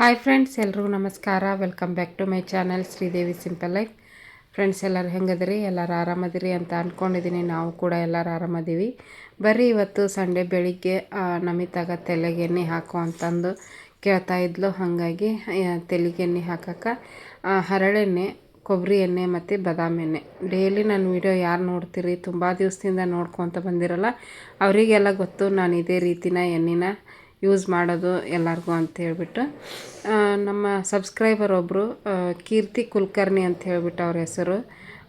Hi friends, ಎಲ್ರಿಗೂ ನಮಸ್ಕಾರ. Welcome back to my channel Sridevi simple life. Friends, ಎಲ್ಲರೂ ಹೆಂಗದಿರಿ? ಎಲ್ಲರೂ ಆರಾಮದಿರಿ ಅಂತ ಅಂದ್ಕೊಂಡಿದ್ದೀನಿ ನಾವು ಕೂಡ ಎಲ್ಲರೂ ಆರಾಮದೀವಿ. ಬರ್ರಿ ಇವತ್ತು ಸಂಡೇ ಬೆಳಿಗ್ಗೆ ನಮಿತಾಗ ತಲೆಗೆ ಎಣ್ಣೆ ಹಾಕು ಅಂತಂದು ಕೇಳ್ತಾ ಇದ್ಲು. ಹಾಗಾಗಿ ತಲೆಗೆ ಎಣ್ಣೆ ಹಾಕಕ್ಕೆ ಹರಳೆಣ್ಣೆ ಕೊಬ್ಬರಿ ಎಣ್ಣೆ ಮತ್ತು ಬಾದಾಮಿ ಎಣ್ಣೆ. ಡೈಲಿ ನಾನು ವಿಡಿಯೋ ಯಾರು ನೋಡ್ತೀರಿ? ತುಂಬ ದಿವಸದಿಂದ ನೋಡ್ಕೊತ ಬಂದಿರಲ್ಲ. ಅವರಿಗೆಲ್ಲ ಗೊತ್ತು, ನಾನು ಇದೇ ರೀತಿನ ಎಣ್ಣೆನ ಯೂಸ್ ಮಾಡೋದು ಎಲ್ಲರಿಗೂ ಅಂತ ಹೇಳಿಬಿಟ್ಟು ನಮ್ಮ ಸಬ್ಸ್ಕ್ರೈಬರ್ ಒಬ್ಬರು ಕೀರ್ತಿ ಕುಲಕರ್ಣಿ ಅಂತ ಹೇಳ್ಬಿಟ್ಟು ಅವ್ರ ಹೆಸರು.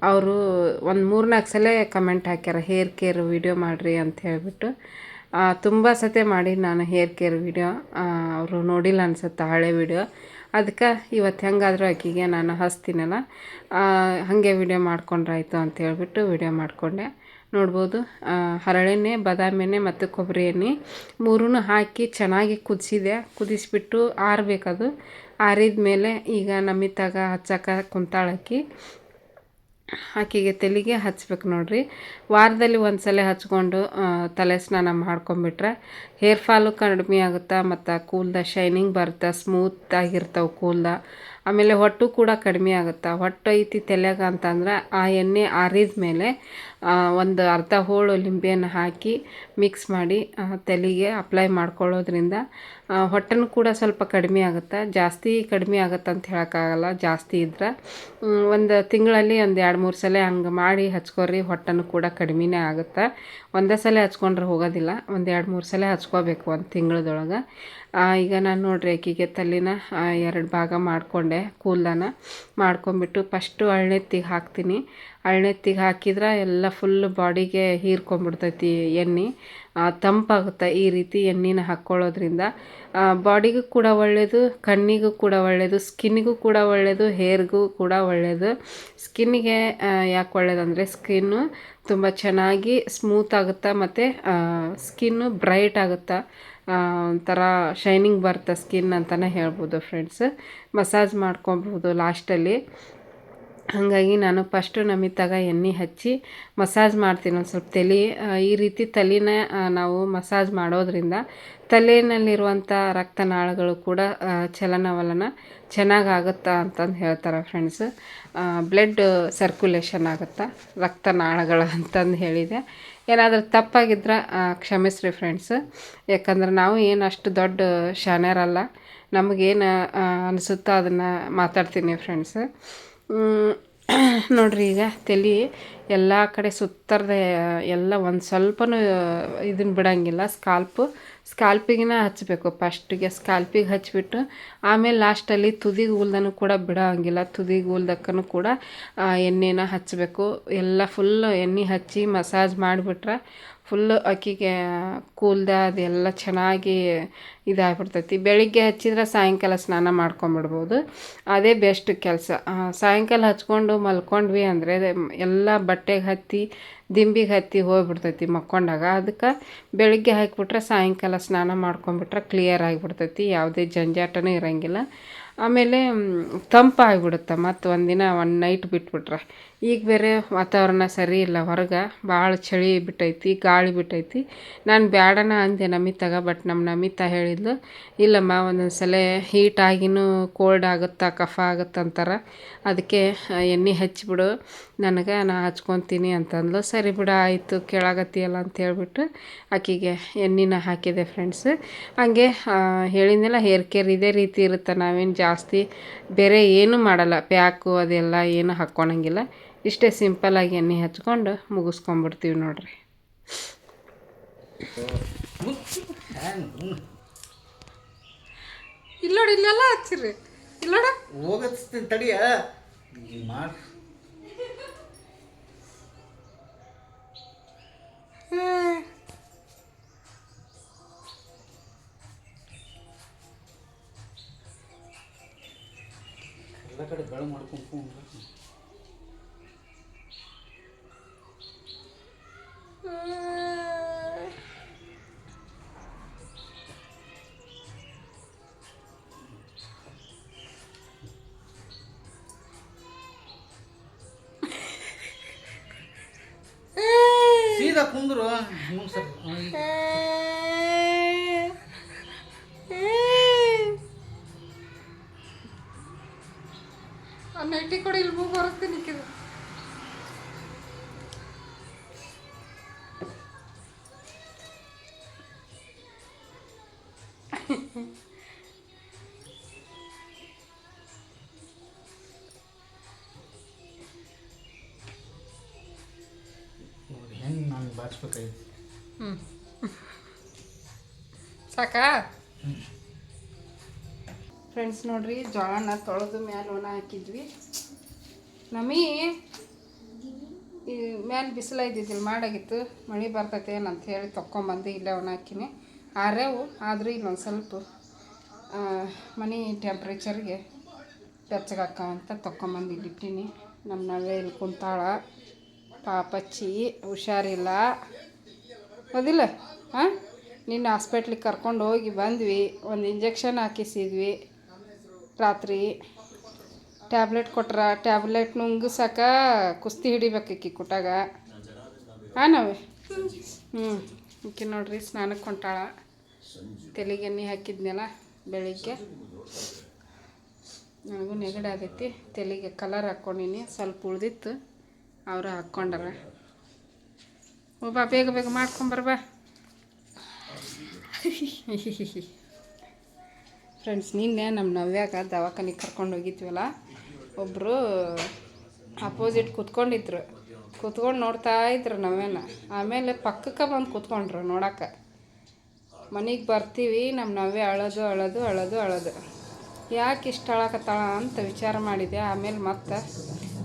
ಅವರು ಒಂದು ಮೂರ್ನಾಲ್ಕು ಸಲ ಕಮೆಂಟ್ ಹಾಕ್ಯಾರ, ಹೇರ್ ಕೇರ್ ವಿಡಿಯೋ ಮಾಡಿರಿ ಅಂತ ಹೇಳಿಬಿಟ್ಟು. ತುಂಬ ಸತೆ ಮಾಡಿ ನಾನು ಹೇರ್ ಕೇರ್ ವಿಡಿಯೋ ಅವರು ನೋಡಿಲ್ಲ ಅನ್ಸುತ್ತೆ ಹಳೆ ವಿಡಿಯೋ ಅದಕ್ಕೆ ಇವತ್ತು ಹೆಂಗಾದರೂ ಆಕಿಗೆ ನಾನು ಹಚ್ತೀನಲ್ಲ ಹಾಗೆ ವಿಡಿಯೋ ಮಾಡ್ಕೊಂಡ್ರಾಯ್ತು ಅಂತ ಹೇಳಿಬಿಟ್ಟು ವಿಡಿಯೋ ಮಾಡಿಕೊಂಡೆ. ನೋಡ್ಬೋದು. ಹರಳೆಣ್ಣೆ ಬಾದಾಮಿ ಎಣ್ಣೆ ಮತ್ತು ಕೊಬ್ಬರಿ ಎಣ್ಣೆ. ಮೂರೂ ಹಾಕಿ ಚೆನ್ನಾಗಿ ಕುದಿಸಿದೆ. ಕುದಿಸಿಬಿಟ್ಟು ಆರಬೇಕದು. ಆರಿದ ಮೇಲೆ ಈಗ ನಮಿತಾಗ ಹಚ್ಚಕ್ಕೆ ಕುಂತಾಳಕ್ಕಿ. ಆಕೆಗೆ ತಲೆಗೆ ಹಚ್ಬೇಕು ನೋಡ್ರಿ. ವಾರದಲ್ಲಿ ಒಂದು ಸಲ ಹಚ್ಕೊಂಡು ತಲೆ ಸ್ನಾನ ಮಾಡ್ಕೊಂಬಿಟ್ರೆ ಹೇರ್ ಫಾಲು ಕಡಿಮೆ ಆಗುತ್ತೆ ಮತ್ತು ಕೂಲ್ದ ಶೈನಿಂಗ್ ಬರುತ್ತೆ, ಸ್ಮೂತ್ ಆಗಿರ್ತಾವೆ ಕೂಲ್ದ. ಆಮೇಲೆ ಹೊಟ್ಟು ಕೂಡ ಕಡಿಮೆ ಆಗುತ್ತೆ. ಹೊಟ್ಟು ಐತಿ ತಲೆಗ ಅಂತಂದ್ರೆ ಆ ಎಣ್ಣೆ ಆರಿದ ಮೇಲೆ ಒಂದು ಅರ್ಧ ಹೋಳು ಲಿಂಬೆಯನ್ನು ಹಾಕಿ ಮಿಕ್ಸ್ ಮಾಡಿ ತಲೆಗೆ ಅಪ್ಲೈ ಮಾಡ್ಕೊಳ್ಳೋದ್ರಿಂದ ಹೊಟ್ಟೆನು ಕೂಡ ಸ್ವಲ್ಪ ಕಡಿಮೆ ಆಗುತ್ತೆ. ಜಾಸ್ತಿ ಕಡಿಮೆ ಆಗುತ್ತೆ ಅಂತ ಹೇಳೋಕ್ಕಾಗಲ್ಲ. ಜಾಸ್ತಿ ಇದ್ರೆ ಒಂದು ತಿಂಗಳಲ್ಲಿ ಒಂದು ಎರಡು ಮೂರು ಸಲ ಹಂಗೆ ಮಾಡಿ ಹಚ್ಕೊರಿ, ಹೊಟ್ಟೆನೂ ಕೂಡ ಕಡಿಮೆನೇ ಆಗುತ್ತೆ. ಒಂದೇ ಸಲ ಹಚ್ಕೊಂಡ್ರೆ ಹೋಗೋದಿಲ್ಲ. ಒಂದು ಎರಡು ಮೂರು ಸಲ ಹಚ್ಕೋಬೇಕು ಒಂದು ತಿಂಗಳದೊಳಗೆ. ಈಗ ನಾನು ನೋಡ್ರಿ ಆಕಿಗೆ ತಲೆನ ಎರಡು ಭಾಗ ಮಾಡಿಕೊಂಡೆ ಕೂದಲನ ಮಾಡ್ಕೊಂಬಿಟ್ಟು ಫಸ್ಟು ಅಳ್ಳೆತ್ತಿಗೆ ಹಾಕ್ತೀನಿ ಅಳ್ಳೆತ್ತಿಗೆ ಹಾಕಿದ್ರೆ ಎಲ್ಲ ಫುಲ್ ಬಾಡಿಗೆ ಹೀರ್ಕೊಂಬಿಡ್ತೈತಿ ಎಣ್ಣೆ. ತಂಪಾಗುತ್ತೆ ಈ ರೀತಿ ಎಣ್ಣೆನ ಹಾಕ್ಕೊಳ್ಳೋದ್ರಿಂದ ಬಾಡಿಗೂ ಕೂಡ ಒಳ್ಳೆಯದು ಕಣ್ಣಿಗೂ ಕೂಡ ಒಳ್ಳೆಯದು ಸ್ಕಿನ್ನಿಗೂ ಕೂಡ ಒಳ್ಳೆಯದು ಹೇರ್ಗೂ ಕೂಡ ಒಳ್ಳೆಯದು ಸ್ಕಿನ್ನಿಗೆ ಯಾಕೆ ಒಳ್ಳೆಯದಂದರೆ ಸ್ಕಿನ್ನು ತುಂಬ ಚೆನ್ನಾಗಿ ಸ್ಮೂತ್ ಆಗುತ್ತೆ ಮತ್ತು ಸ್ಕಿನ್ನು ಬ್ರೈಟ್ ಆಗುತ್ತೆ. ಒಂಥರ ಶೈನಿಂಗ್ ಬರುತ್ತೆ ಸ್ಕಿನ್ ಅಂತಲೇ ಹೇಳ್ಬೋದು ಫ್ರೆಂಡ್ಸ್ ಮಸಾಜ್ ಮಾಡ್ಕೊಬೋದು ಲಾಸ್ಟಲ್ಲಿ ಹಾಗಾಗಿ ನಾನು ಫಸ್ಟು ನಮಿತಾಗ ಎಣ್ಣೆ ಹಚ್ಚಿ ಮಸಾಜ್ ಮಾಡ್ತೀನಿ ಒಂದು ಸ್ವಲ್ಪ ತಲೆ ಈ ರೀತಿ ತಲೆನ ನಾವು ಮಸಾಜ್ ಮಾಡೋದ್ರಿಂದ ತಲೆಯಲ್ಲಿರುವಂಥ ರಕ್ತನಾಳಗಳು ಕೂಡ ಚಲನವಲನ ಚೆನ್ನಾಗಾಗುತ್ತಾ ಅಂತಂದು ಹೇಳ್ತಾರೆ ಫ್ರೆಂಡ್ಸ್ ಬ್ಲಡ್ ಸರ್ಕ್ಯುಲೇಷನ್ ಆಗುತ್ತಾ, ರಕ್ತನಾಳಗಳು ಅಂತಂದು ಹೇಳಿದೆ. ಏನಾದರೂ ತಪ್ಪಾಗಿದ್ರೆ ಕ್ಷಮಿಸ್ರಿ ಫ್ರೆಂಡ್ಸ್ ಯಾಕಂದ್ರೆ ನಾವು ಏನು ಅಷ್ಟು ದೊಡ್ಡ ಶಾನ್ಯರಲ್ಲ ನಮಗೇನು ಅನಿಸುತ್ತೋ ಅದನ್ನು ಮಾತಾಡ್ತೀನಿ ಫ್ರೆಂಡ್ಸ್ ನೋಡ್ರಿ ಈಗ ತಲೆ ಎಲ್ಲ ಕಡೆ ಸುತ್ತರ್ದೆ, ಎಲ್ಲ ಒಂದು ಸ್ವಲ್ಪನೂ ಇದನ್ನ ಬಿಡಂಗಿಲ್ಲ ಸ್ಕಾಲ್ಪು ಸ್ಕಾಲ್ಪಿಗಿನ ಹಚ್ಚಬೇಕು ಫಸ್ಟಿಗೆ ಸ್ಕಾಲ್ಪಿಗೆ ಹಚ್ಚಿಬಿಟ್ಟು ಆಮೇಲೆ ಲಾಸ್ಟಲ್ಲಿ ತುದಿಗೆ ಉಲ್ದನೂ ಕೂಡ ಬಿಡೋಂಗಿಲ್ಲ, ತುದಿಗೆ ಉಲ್ದಕ್ಕೂ ಕೂಡ ಎಣ್ಣೆನ ಹಚ್ಚಬೇಕು ಎಲ್ಲ ಫುಲ್ ಎಣ್ಣೆ ಹಚ್ಚಿ ಮಸಾಜ್ ಮಾಡಿಬಿಟ್ರೆ ಫುಲ್ಲು ಅಕ್ಕಿಗೆ ಕೂಲ್ದ ಅದೆಲ್ಲ ಚೆನ್ನಾಗಿ ಇದಾಗ್ಬಿಡ್ತೈತಿ. ಬೆಳಿಗ್ಗೆ ಹಚ್ಚಿದ್ರೆ ಸಾಯಂಕಾಲ ಸ್ನಾನ ಮಾಡ್ಕೊಂಬಿಡ್ಬೋದು. ಅದೇ ಬೆಸ್ಟ್ ಕೆಲಸ. ಸಾಯಂಕಾಲ ಹಚ್ಕೊಂಡು ಮಲ್ಕೊಂಡ್ವಿ ಅಂದರೆ ಎಲ್ಲ ಬಟ್ಟೆಗೆ ಹತ್ತಿ, ದಿಂಬಿಗೆ ಹತ್ತಿ ಹೋಗ್ಬಿಡ್ತೈತಿ ಮಕ್ಕೊಂಡಾಗ. ಅದಕ್ಕೆ ಬೆಳಿಗ್ಗೆ ಹಾಕಿಬಿಟ್ರೆ ಸಾಯಂಕಾಲ ಸ್ನಾನ ಮಾಡ್ಕೊಂಬಿಟ್ರೆ ಕ್ಲಿಯರ್ ಆಗಿಬಿಡ್ತೈತಿ. ಯಾವುದೇ ಜಂಜಾಟನೂ ಇರೋಂಗಿಲ್ಲ. ಆಮೇಲೆ ತಂಪಾಗಿಬಿಡುತ್ತೆ. ಮತ್ತು ಒಂದಿನ ಒನ್ ನೈಟ್ ಬಿಟ್ಬಿಟ್ರೆ. ಈಗ ಬೇರೆ ವಾತಾವರಣ ಸರಿ ಇಲ್ಲ ಹೊರಗೆ ಭಾಳ ಚಳಿ ಬಿಟ್ಟೈತಿ, ಗಾಳಿ ಬಿಟ್ಟೈತಿ. ನಾನು ಬ್ಯಾಡನ ಅಂದೆ ನಮಿತಾಗ ಬಟ್ ನಮ್ಮ ನಮಿತಾ ಹೇಳಿದ್ಲು, ಇಲ್ಲಮ್ಮ ಒಂದೊಂದು ಸಲ ಹೀಟ್ ಆಗಿನೂ ಕೋಲ್ಡ್ ಆಗುತ್ತಾ ಕಫ ಆಗುತ್ತೆ ಅಂತಾರೆ ಅದಕ್ಕೆ ಎಣ್ಣೆ ಹಚ್ಚಿಬಿಡು ನನಗೆ ನಾ ಹಚ್ಕೊತೀನಿ ಅಂತಂದ್ಲು. ಸರಿ ಬಿಡ, ಆಯಿತು ಕೇಳಾಗತ್ತಿಯಲ್ಲ ಅಂತ ಹೇಳಿಬಿಟ್ಟು ಆಕೆಗೆ ಎಣ್ಣೆನ ಹಾಕಿದೆ ಫ್ರೆಂಡ್ಸ್ ಹಾಗೆ ಹೇಳಿದ್ನೆಲ್ಲ ಹೇರ್ ಕೇರ್ ಇದೇ ರೀತಿ ಇರುತ್ತೆ, ನಾವೇನು ಜಾಸ್ತಿ ಬೇರೆ ಏನೂ ಮಾಡಲ್ಲ. ಪ್ಯಾಕು ಅದೆಲ್ಲ ಏನು ಹಾಕ್ಕೊಳಂಗಿಲ್ಲ. ಇಷ್ಟೇ ಸಿಂಪಲ್ಲಾಗಿ ಎಣ್ಣೆ ಹಚ್ಕೊಂಡು ಮುಗಿಸ್ಕೊಂಬಿಡ್ತೀವಿ ನೋಡ್ರಿ. ಇಲ್ಲೋಡಿ ಇಲ್ಲೆಲ್ಲ ಹಚ್ಚಿರಿ ಇಲ್ಲ ಹೋಗತ್ತೀನಿ ತಡಿಯ. ಮಾಡಿ ಎಲ್ಲ ಕಡೆ ಬೆಳೆ ಮಾಡ್ಕೊಂಡು ಹೆಂಗೆ ನಾನು ಬಾಚ್ಬೇಕಾಯ್ತು ಹ್ಞೂ ಸಾಕಾ? ಫ್ರೆಂಡ್ಸ್ ನೋಡ್ರಿ ಜೋಳನ ತೊಳೆದು ಮ್ಯಾಲೆ ಒಣ ಹಾಕಿದ್ವಿ. ನಮಿ ಈ ಮ್ಯಾಲೆ ಬಿಸಿಲ ಇದ್ದಿದ್ದಿಲ್ಲ ಮಾಡಾಗಿತ್ತು. ಮಳೆ ಬರ್ತೈತೆ ಏನಂತ ಹೇಳಿ ತೊಗೊಂಬಂದು ಇಲ್ಲೇ ಒಣ ಹಾಕಿನಿ. ಆರ್ಯಾವು, ಆದರೂ ಇಲ್ಲೊಂದು ಸ್ವಲ್ಪ ಮನೆ ಟೆಂಪ್ರೇಚರ್ಗೆ ಬೆಚ್ಚಗಾಕವಂತ ಅಂತ ಇಲ್ಲಿ ಇಟ್ಟೀನಿ ನಮ್ಮ ನಾವೇ ಇಲ್ಲಿ ಕುಂತಾಳ. ಪಾಪಚ್ಚಿ ಹುಷಾರಿಲ್ಲ. ಹೌದಿಲ್ಲ ಹಾಂ ನಿನ್ನ ಹಾಸ್ಪೆಟ್ಲಿಗೆ ಕರ್ಕೊಂಡು ಹೋಗಿ ಬಂದ್ವಿ. ಒಂದು ಇಂಜೆಕ್ಷನ್ ಹಾಕಿಸಿದ್ವಿ ರಾತ್ರಿ. ಟ್ಯಾಬ್ಲೆಟ್ ಕೊಟ್ರ ಟ್ಯಾಬ್ಲೆಟ್ ನುಂಗಿಸಾಕ ಕುಸ್ತಿ ಹಿಡಿಬೇಕಿ ಕುಟಾಗ ಹಾಂ ನಾವೇ? ಹ್ಞೂ ಓಕೆ ನೋಡ್ರಿ ಸ್ನಾನಕ್ಕೆ ಹೊಂಟಾಳ. ತಲೆಗೆ ಎಣ್ಣೆ ಹಾಕಿದ್ನಲ್ಲ ಬೆಳಿಗ್ಗೆ? ನನಗೂ ನೆಗಡಿ ಆಗೈತಿ. ತಲೆಗೆ ಕಲರ್ ಹಾಕ್ಕೊಂಡಿನಿ ಸ್ವಲ್ಪ ಉಳ್ದಿತ್ತು. ಅವರು ಹಾಕ್ಕೊಂಡಾರ ಒಬ್ಬ ಬೇಗ ಬೇಗ ಮಾಡ್ಕೊಂಬರ್ಬಾ ಫ್ರೆಂಡ್ಸ್ ನಿನ್ನೆ ನಮ್ಮ ನವ್ಯಾಗ ದವಾಖಾನಿಗೆ ಕರ್ಕೊಂಡು ಹೋಗಿದ್ವಲ್ಲ ಒಬ್ಬರು ಅಪೋಸಿಟ್ ಕೂತ್ಕೊಂಡಿದ್ರು. ಕೂತ್ಕೊಂಡು ನೋಡ್ತಾ ಇದ್ರು ನವ್ಯನ. ಆಮೇಲೆ ಪಕ್ಕಕ್ಕೆ ಬಂದು ಕೂತ್ಕೊಂಡ್ರು ನೋಡಕ್ಕೆ ಮನೆಗೆ ಬರ್ತೀವಿ ನಮ್ಮ ನಾವೇ ಅಳೋದು ಅಳೋದು ಅಳೋದು ಅಳೋದು. ಯಾಕೆ ಇಷ್ಟು ಅಳಕತ್ತಾಳ ಅಂತ ವಿಚಾರ ಮಾಡಿದೆ. ಆಮೇಲೆ ಮತ್ತೆ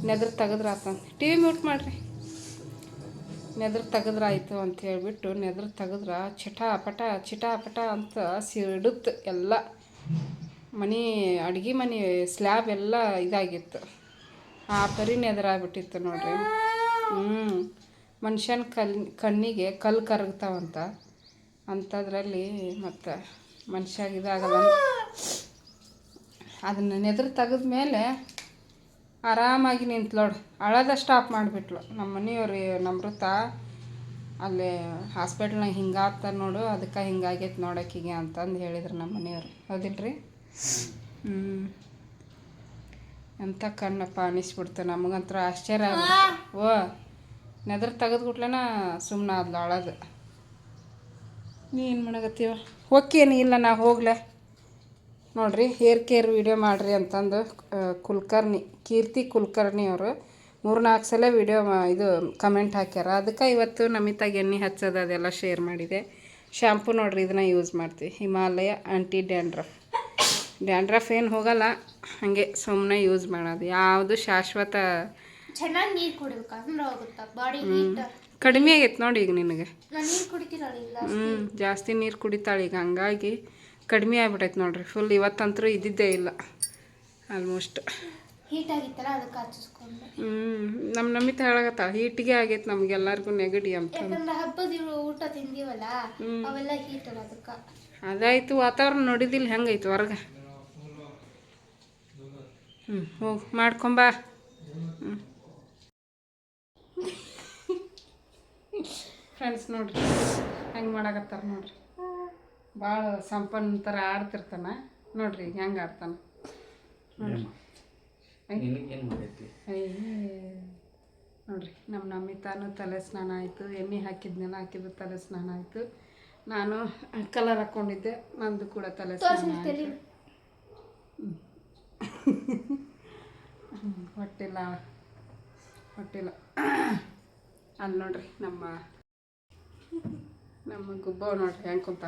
ನೆದ್ರ ತೆಗೆದ್ರಾತಂತ ಟಿ ವಿ ಮ್ಯೂಟ್ ಮಾಡಿರಿ. ನೆದ್ರ ತೆಗೆದ್ರಾಯ್ತು ಅಂತ ಹೇಳಿಬಿಟ್ಟು ನೆದ್ರ ತೆಗೆದ್ರ ಚಿಟ ಪಟ ಚಿಟ ಪಟ ಅಂತ ಸಿಡುತ್ತೆ ಎಲ್ಲ. ಮನೆ, ಅಡುಗೆ ಮನೆ, ಸ್ಲ್ಯಾಬ್ ಎಲ್ಲ ಇದಾಗಿತ್ತು. ಆ ಪರಿ ನೆದರಾಗ್ಬಿಟ್ಟಿತ್ತು ನೋಡ್ರಿ. ಹ್ಞೂ ಮನುಷ್ಯನ ಕಲ್, ಕಣ್ಣಿಗೆ ಕಲ್ಲು ಕರಗ್ತಾವಂತ. ಅಂಥದ್ರಲ್ಲಿ ಮತ್ತು ಮನುಷ್ಯಾಗ ಇದಾಗಲ್ಲ. ಅದನ್ನು ನೆದ್ರ ತೆಗೆದ್ಮೇಲೆ ಆರಾಮಾಗಿ ನಿಂತ್ಲೋಡು ಅಳದ ಸ್ಟಾಪ್ ಮಾಡಿಬಿಟ್ಲು. ನಮ್ಮ ಮನೆಯವ್ರಿ ನಮೃತ ಅಲ್ಲಿ ಹಾಸ್ಪಿಟ್ಲ್ನಾಗ ಹಿಂಗಾಗ್ತ ನೋಡು ಅದಕ್ಕೆ ಹಿಂಗಾಗೈತೆ ನೋಡೋಕ್ಕಿಗೆ ಅಂತಂದು ಹೇಳಿದ್ರು ನಮ್ಮ ಮನೆಯವ್ರು. ಹೌದಿಲ್ರಿ? ಹ್ಞೂ ಎಂಥ ಕಣ್ಣಪ್ಪ ಅನಿಸ್ಬಿಡ್ತು ನಮಗಂತೂ ಆಶ್ಚರ್ಯ ಓ, ನೆದ್ರ ತೆಗೆದ್ಬಿಟ್ಲನ ಸುಮ್ಮನೆ ಆದ್ಲು ಅಳದು ಏನು ಮಾಡಕತ್ತೀವ ಹೋಕ್ಕೇನು ಇಲ್ಲ ನಾ ಹೋಗ್ಲ. ನೋಡ್ರಿ ಹೇರ್ ಕೇರ್ ವಿಡಿಯೋ ಮಾಡಿರಿ ಅಂತಂದು ಕುಲ್ಕರ್ಣಿ ಕೀರ್ತಿ ಕುಲ್ಕರ್ಣಿ ಅವರು ಮೂರು ನಾಲ್ಕು ಸಲ ವಿಡಿಯೋ ಇದು ಕಮೆಂಟ್ ಹಾಕ್ಯಾರ. ಅದಕ್ಕೆ ಇವತ್ತು ನಮಿತಾಗ ಎಣ್ಣೆ ಹಚ್ಚೋದು ಅದೆಲ್ಲ ಶೇರ್ ಮಾಡಿದೆ. ಶ್ಯಾಂಪು ನೋಡ್ರಿ ಇದನ್ನ ಯೂಸ್ ಮಾಡ್ತೀವಿ. ಹಿಮಾಲಯ ಆಂಟಿ ಡ್ಯಾಂಡ್ರಫ್ ಡ್ಯಾಂಡ್ರಫ್ ಏನು ಹೋಗಲ್ಲ ಹಾಗೆ ಸುಮ್ಮನೆ ಯೂಸ್ ಮಾಡೋದು. ಯಾವುದು ಶಾಶ್ವತ ಚೆನ್ನಾಗಿ ನೀರು ಕುಡಿಬೇಕು ಅಂದ್ರೆ ಹೋಗುತ್ತಾ. ಬಾಡಿ ಕಡಿಮೆ ಆಗೈತೆ ನೋಡಿ ಈಗ ನಿನಗೆ. ಹ್ಞೂ ಜಾಸ್ತಿ. ನೀರು ಕುಡಿತಾಳೆ ಈಗ. ಹಂಗಾಗಿ ಕಡಿಮೆ ಆಗ್ಬಿಟ್ಟೈತೆ ನೋಡ್ರಿ. ಫುಲ್ ಇವತ್ತಂತರೂ ಇದ್ದಿದ್ದೇ ಇಲ್ಲ. ಆಲ್ಮೋಸ್ಟ್ ಹ್ಞೂ ನಮ್ಮ ನಮಿತ ಹೇಳಕತ್ತಾಳ ಹೀಟಿಗೆ ಆಗೈತೆ ನಮಗೆಲ್ಲರಿಗೂ ನೆಗಡಿ ಅಂತ. ಅದಾಯ್ತು ವಾತಾವರಣ ನೋಡಿದಿಲ್ಲ ಹೆಂಗೈತೆ ಹೊರಗೆ? ಹ್ಞೂ ಹೋಗಿ ಮಾಡ್ಕೊಂಬಾ. ಹ್ಞೂ ಫ್ರೆಂಡ್ಸ್ ನೋಡ್ರಿ ಹೆಂಗೆ ಮಾಡಾಕತ್ತಾರ ನೋಡ್ರಿ. ಭಾಳ ಸಂಪನ್ನ ಥರ ಆಡ್ತಿರ್ತಾನೆ ನೋಡ್ರಿ ಈಗ ಹೆಂಗೆ ಆಡ್ತಾನೆ. ಏನು ಮಾಡೈತಿ? ಅಯ್ಯೇ. ನೋಡ್ರಿ ನಮ್ಮ ನಮಿತಾನು ತಲೆ ಸ್ನಾನ ಆಯಿತು ಎಣ್ಣೆ ಹಾಕಿದ್ನೆಲ್ಲ ಹಾಕಿದ್ದು ತಲೆ ಸ್ನಾನ ಆಯಿತು. ನಾನು ಕಲರ್ ಹಾಕ್ಕೊಂಡಿದ್ದೆ ನಂದು ಕೂಡ ತಲೆ ಸ್ನಾನ ಆಯಿತು. ಹೊಟ್ಟಿಲ್ಲ ಹೊಟ್ಟಿಲ್ಲ. ಅಲ್ಲಿ ನೋಡ್ರಿ ನಮ್ಮ ನಮ್ಮ ಗುಬ್ಬವ್ ನೋಡ್ರಿ ಹೆಂಗೆ ಕುಂತ?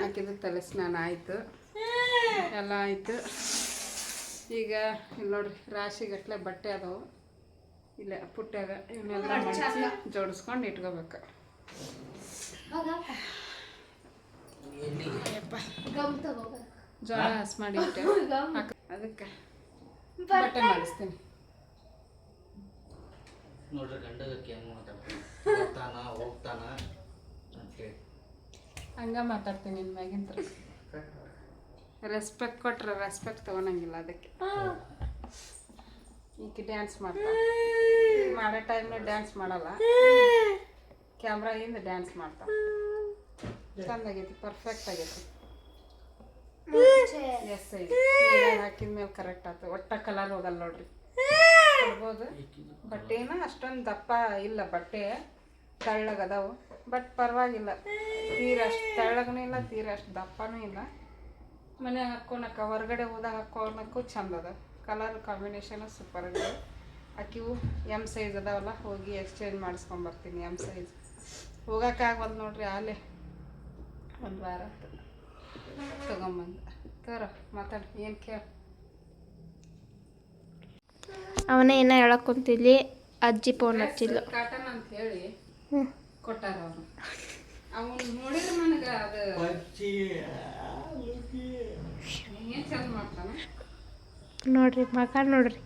ಹಾಕಿದ ತಲೆ ಸ್ನಾನ ಆಯಿತು. ಎಲ್ಲ ಆಯಿತು. ಈಗ ಇಲ್ಲಿ ನೋಡ್ರಿ ರಾಶಿಗಟ್ಲೆ ಬಟ್ಟೆ ಅದಾವು. ಇಲ್ಲ ಪುಟ್ಟ್ಯಾಗ ಇವನ್ನೆಲ್ಲ ಜೋಡಿಸ್ಕೊಂಡು ಇಟ್ಕೋಬೇಕು. ಜ್ವರ ಹಸ್ ಮಾಡಿ ಅದಕ್ಕೆ ಬಟ್ಟೆ ಮಾಡಿಸ್ತೀನಿ. ನೋಡ್ರಿ ಗಂಡಗಕ್ಕೆ ಏನು ಮಾತಾಡ್ತಾನೆ. ಬರ್ತಾನ ಹೋಗ್ತಾನ ಅಂತೇಳಿ ಹಂಗ ಮಾತಾಡ್ತೀನಿ ನಿನ್ ಮ್ಯಾಗಿಂತ ರೆಸ್ಪೆಕ್ಟ್ ಕೊಟ್ರೆ ರೆಸ್ಪೆಕ್ಟ್ ತಗೊಳಂಗಿಲ್ಲ ಅದಕ್ಕೆ. ಈಕೆ ಡ್ಯಾನ್ಸ್ ಮಾಡ್ತಾ ಮಾಡೋ ಟೈಮ್ ಡ್ಯಾನ್ಸ್ ಮಾಡಲ್ಲ. ಕ್ಯಾಮ್ರಾ ಇಂದ ಡ್ಯಾನ್ಸ್ ಮಾಡ್ತಾ ಚಂದ ಆಗೈತಿ. ಪರ್ಫೆಕ್ಟ್ ಆಗೈತಿ ಎಸ್ ಐ ಹಾಕಿದ್ಮೇಲೆ ಹಾಕಿದ ಮೇಲೆ ಕರೆಕ್ಟ್ ಆಯ್ತು ಒಟ್ಟ ಕಲರ್ ಹೋಗಲ್ಲ ನೋಡ್ರಿ. ಕೊಡ್ಬೋದು ಬಟ್ಟೆನ ಅಷ್ಟೊಂದು ದಪ್ಪ ಇಲ್ಲ ಬಟ್ಟೆ. ತೆಳ್ಳಗೆ ಅದಾವು ಬಟ್ ಪರವಾಗಿಲ್ಲ. ತೀರ ಅಷ್ಟು ತೆಳ್ಳಗೂ ಇಲ್ಲ, ತೀರ ಅಷ್ಟು ದಪ್ಪನೂ ಇಲ್ಲ. ಮನೆ ಹಾಕ್ಕೊಳಕ ಹೊರಗಡೆ ಹೋದಾಗ ಹಾಕ್ಕೊಳಕ್ಕೂ ಚಂದ ಅದ. ಕಲರ್ ಕಾಂಬಿನೇಷನ್ ಸೂಪರ್ ಆಗಿದೆ. ಅಕ್ಕಿವು ಎಂ ಸೈಜ್ ಅದಾವಲ್ಲ, ಹೋಗಿ ಎಕ್ಸ್ಚೇಂಜ್ ಮಾಡಿಸ್ಕೊಂಬರ್ತೀನಿ ಎಂ ಸೈಜ್ ಹೋಗೋಕ್ಕಾಗವಲ್ದು ನೋಡ್ರಿ, ಆಲೆ. ಒಂದು ವಾರ ತಗೊಂಬಂದ ತಗೊಂಬಂದು. ತೋರ, ಮಾತಾಡಿ, ಏನು ಕೇಳ? ಅವನೇ ಏನ ಹೇಳಕ್ ಕುಂತಿದ್ಲಿ ಅಜ್ಜಿ ಫೋನ್ ಹಚ್ಚಿಲ್ಲ ಕಾಟನ್ ಅಂತ ಹೇಳಿ ಹ್ಞೂ ಕೊಟ್ಟಾರ ಅವರು. ಅವನು ನೋಡಿದ್ರೆ ನನಗೆ ಅದು ಏನು ಚಂದ ಮಾಡ್ತಾನೆ? ನೋಡ್ರಿ ಮಗ ನೋಡ್ರಿ